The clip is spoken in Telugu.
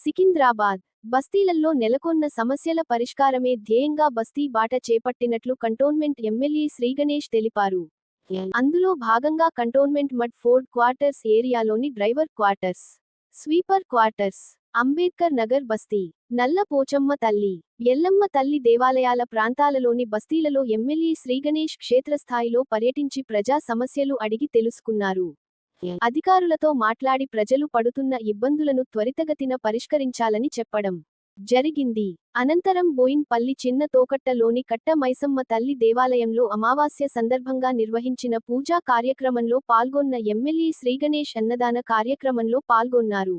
సికింద్రాబాద్ బస్తీలలో నెలకొన్న సమస్యల పరిష్కారమే ధ్యేయంగా బస్తీ బాట చేపట్టినట్లు కంటోన్మెంట్ ఎమ్మెల్యే శ్రీగణేష్ తెలిపారు. అందులో భాగంగా cantonment Mudfort quarters ఏరియాలోని driver quarters sweeper quarters Ambedkar Nagar బస్తీ నల్ల పోచమ్మ తల్లి ఎల్లమ్మ తల్లి దేవాలయాల ప్రాంతాలలోని బస్తీలలో ఎమ్మెల్యే శ్రీగణేష్ క్షేత్రస్థాయిలో పర్యటించి ప్రజా సమస్యలు అడిగి తెలుసుకున్నారు. అధికారులతో మాట్లాడి ప్రజలు పడుతున్న ఇబ్బందులను త్వరితగతిన పరిష్కరించాలని చెప్పడం జరిగింది. అనంతరం బోయిన్పల్లి చిన్న తోకట్టలోని కట్ట మైసమ్మ తల్లి దేవాలయంలో అమావాస్య సందర్భంగా నిర్వహించిన పూజా కార్యక్రమంలో పాల్గొన్న ఎమ్మెల్యే శ్రీగణేష్ అన్నదాన కార్యక్రమంలో పాల్గొన్నారు.